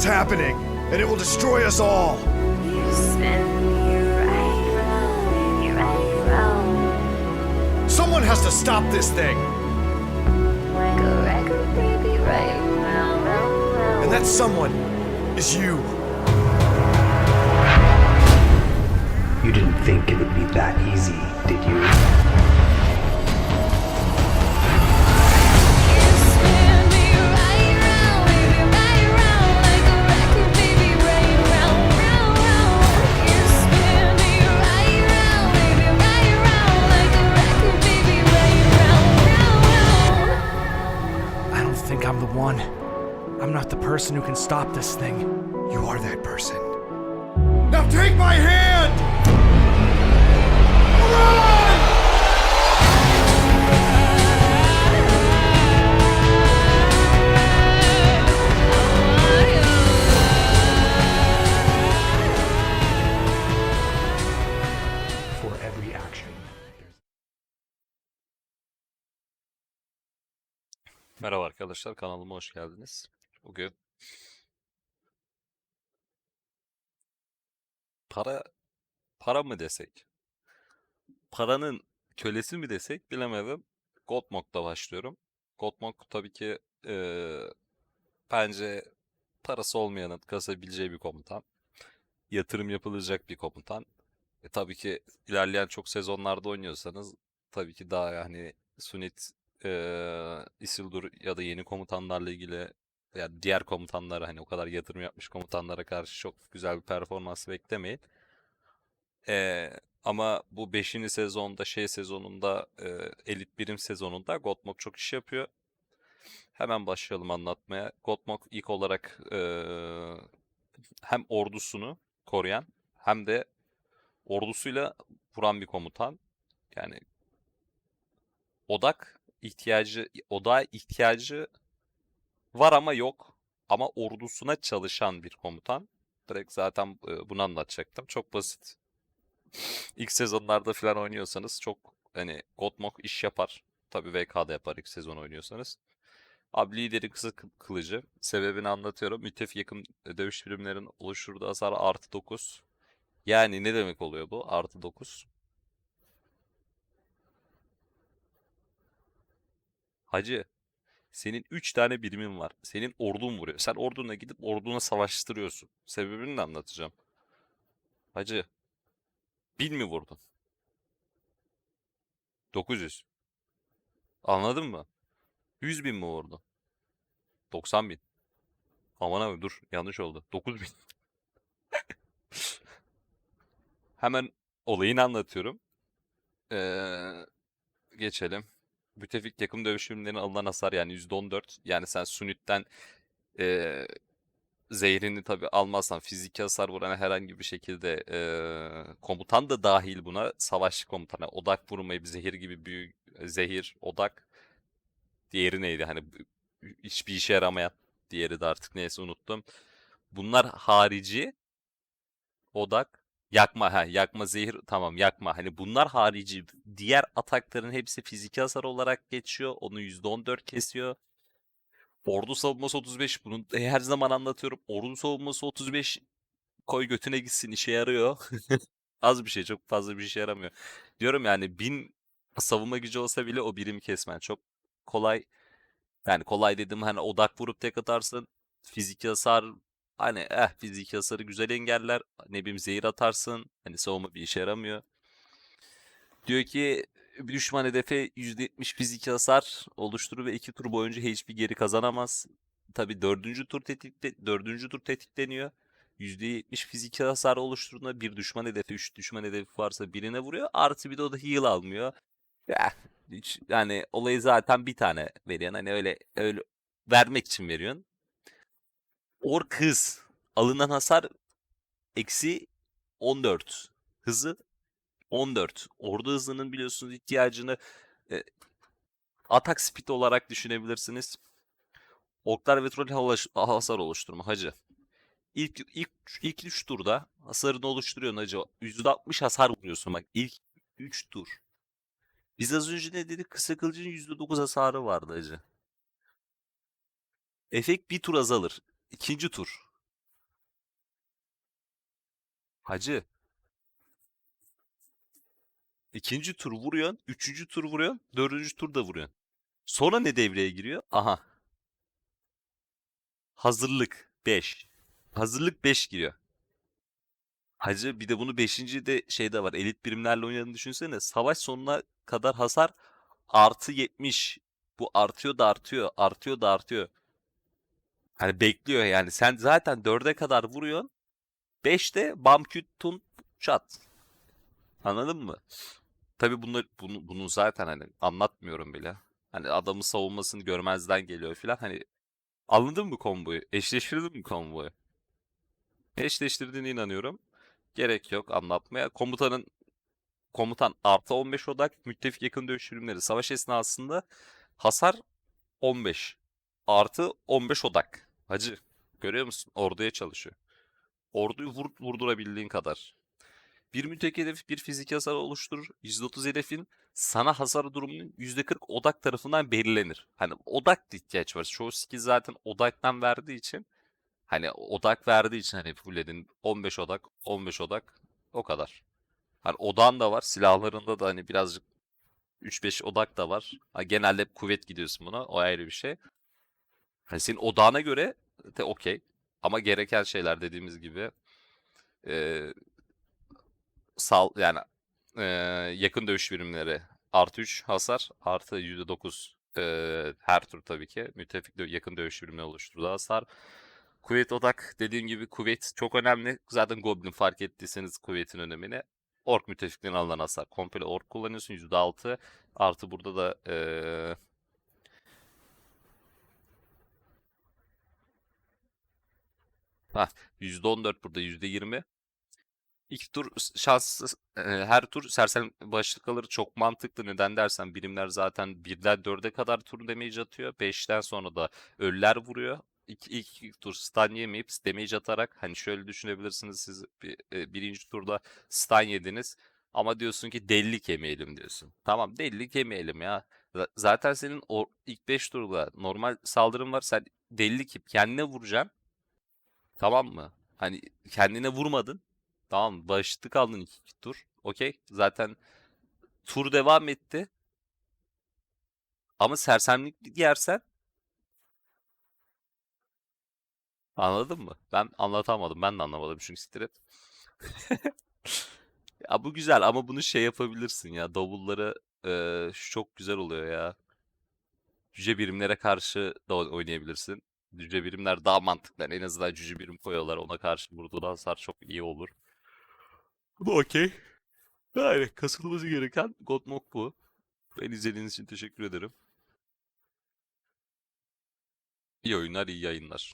what's happening, and it will destroy us all. You spin me right round, baby, right round. Someone has to stop this thing, Like a baby, right round, round, round. and that someone is you. You didn't think it would be that easy, the person who can stop this thing. You are that person. Now take my hand! Run! For every action, there's Merhaba arkadaşlar, kanalıma hoş geldiniz. Bugün para para mı desek? Paranın kölesi mi desek bilemedim. Godmog'da başlıyorum. Godmog tabii ki eee, bence parası olmayanın kasabileceği bir komutan. Yatırım yapılacak bir komutan. E, tabii ki ilerleyen çok sezonlarda oynuyorsanız tabii ki daha yani Sunit eee Isildur ya da yeni komutanlarla ilgili yani diğer komutanlara hani o kadar yatırım yapmış komutanlara karşı çok güzel bir performans beklemeyin. Eee, ama bu 5. sezonda şey sezonunda eee, elit birim sezonunda Godmog çok iş yapıyor. Hemen başlayalım anlatmaya. Godmog ilk olarak eee, hem ordusunu koruyan hem de ordusuyla vuran bir komutan. Yani odak ihtiyacı odağa ihtiyacı var ama yok. Ama ordusuna çalışan bir komutan. Direkt zaten bunu anlatacaktım. Çok basit. İlk sezonlarda falan oynuyorsanız çok hani Godmog iş yapar. Tabii VK'da yapar ilk sezon oynuyorsanız. Abi lideri kısa kı- kılıcı. Sebebini anlatıyorum. Müttefik yakın dövüş birimlerin oluşturduğu hasar artı 9. Yani ne demek oluyor bu? Artı 9. Hacı, senin 3 tane birimin var. Senin ordun vuruyor. Sen orduna gidip orduna savaştırıyorsun. Sebebini de anlatacağım. Hacı, 1000 mi vurdun? 900. Anladın mı? 100 bin mi vurdun? 90 bin. Aman abi dur yanlış oldu. 9 bin. Hemen olayını anlatıyorum. Ee, geçelim. Müttefik yakın dövüş birimlerine alınan hasar yani %14. Yani sen Sunit'ten eee zehrini tabii almazsan fiziki hasar vuran herhangi bir şekilde eee, komutan da dahil buna savaşçı komutana odak vurmayıp zehir gibi büyük zehir odak diğeri neydi hani hiçbir işe yaramayan diğeri de artık neyse unuttum. Bunlar harici odak yakma ha yakma zehir tamam yakma hani bunlar harici diğer atakların hepsi fiziki hasar olarak geçiyor. Onu %14 kesiyor. Ordu savunması 35 bunu her zaman anlatıyorum. Ordu savunması 35 koy götüne gitsin işe yarıyor. Az bir şey çok fazla bir işe yaramıyor. Diyorum yani 1000 savunma gücü olsa bile o birimi kesmen çok kolay. Yani kolay dedim hani odak vurup tek atarsın. Fiziki hasar hani eh fiziki hasarı güzel engeller. Ne bileyim zehir atarsın. Hani savunma bir işe yaramıyor. Diyor ki bir düşman hedefe %70 fiziki hasar oluşturur ve 2 tur boyunca hiçbir geri kazanamaz. Tabi dördüncü tur tetikle, dördüncü tur tetikleniyor. %70 fiziki hasar oluşturduğunda bir düşman hedefi, 3 düşman hedefi varsa birine vuruyor. Artı bir de o da heal almıyor. Ya, hiç, yani olayı zaten bir tane veriyorsun. Hani öyle öyle vermek için veriyorsun. Ork hız. Alınan hasar eksi 14. Hızı 14. Ordu hızının biliyorsunuz ihtiyacını e, atak speed olarak düşünebilirsiniz. Oklar ve troll hasar oluşturma hacı. İlk ilk ilk 3 turda hasarını oluşturuyorsun hacı. %60 hasar vuruyorsun bak ilk 3 tur. Biz az önce ne dedik? Kısa kılıcın %9 hasarı vardı hacı. Efekt bir tur azalır. İkinci tur. Hacı. İkinci tur vuruyorsun, üçüncü tur vuruyorsun, dördüncü tur da vuruyorsun. Sonra ne devreye giriyor? Aha. Hazırlık 5. Hazırlık 5 giriyor. Hacı bir de bunu 5. de şeyde var. Elit birimlerle oynadığını düşünsene. Savaş sonuna kadar hasar artı 70. Bu artıyor da artıyor. Artıyor da artıyor. Hani bekliyor yani. Sen zaten 4'e kadar vuruyorsun. 5'te bam küt tun çat. Anladın mı? Tabii bunlar bunu, bunu zaten hani anlatmıyorum bile. Hani adamın savunmasını görmezden geliyor filan. Hani anladın mı komboyu? Eşleştirdin mi komboyu? Eşleştirdiğine inanıyorum. Gerek yok anlatmaya. Komutanın komutan artı 15 odak müttefik yakın dövüş ürünleri savaş esnasında hasar 15 artı 15 odak. Hacı görüyor musun? Orduya çalışıyor. Orduyu vur, vurdurabildiğin kadar. Bir müttefik hedef bir fizik hasar oluşturur. %30 hedefin sana hasar durumunun %40 odak tarafından belirlenir. Hani odak da ihtiyaç var. Çoğu skill zaten odaktan verdiği için hani odak verdiği için hani fullledin 15 odak 15 odak o kadar. Hani odan da var. Silahlarında da hani birazcık 3-5 odak da var. Ha, genelde kuvvet gidiyorsun buna. O ayrı bir şey. Hani senin odağına göre de okey. Ama gereken şeyler dediğimiz gibi eee sal yani eee, yakın dövüş birimleri artı 3 hasar artı %9 eee, her tur tabii ki müttefik dö- yakın dövüş birimleri oluşturduğu hasar. Kuvvet odak dediğim gibi kuvvet çok önemli. Zaten Goblin fark ettiyseniz kuvvetin önemini. Ork müttefiklerin alınan hasar. Komple ork kullanıyorsun %6 artı burada da eee Hah, %14 burada %20. İlk tur s- şanssız, e, her tur sersem başlık alır çok mantıklı. Neden dersen birimler zaten 1'den 4'e kadar tur damage atıyor. 5'ten sonra da ölüler vuruyor. İlk, ilk, ilk tur stun yemeyip damage atarak hani şöyle düşünebilirsiniz siz bir, e, birinci turda stun yediniz ama diyorsun ki delilik yemeyelim diyorsun. Tamam delilik yemeyelim ya. Zaten senin o ilk 5 turda normal saldırın var. Sen delilik yiyip kendine vuracaksın. Tamam mı? Hani kendine vurmadın. Tamam başlık aldın iki, iki tur. Okey. Zaten tur devam etti. Ama sersemlik yersen anladın mı? Ben anlatamadım. Ben de anlamadım çünkü strep. Ya bu güzel ama bunu şey yapabilirsin ya. Davulları şu çok güzel oluyor ya. Cüce birimlere karşı da oy- oynayabilirsin. Cüce birimler daha mantıklı. Yani en azından cüce birim koyuyorlar. Ona karşı vurduğun hasar çok iyi olur. Bu okey. Yani kasılması gereken Godmok bu. Ben izlediğiniz için teşekkür ederim. İyi oyunlar, iyi yayınlar.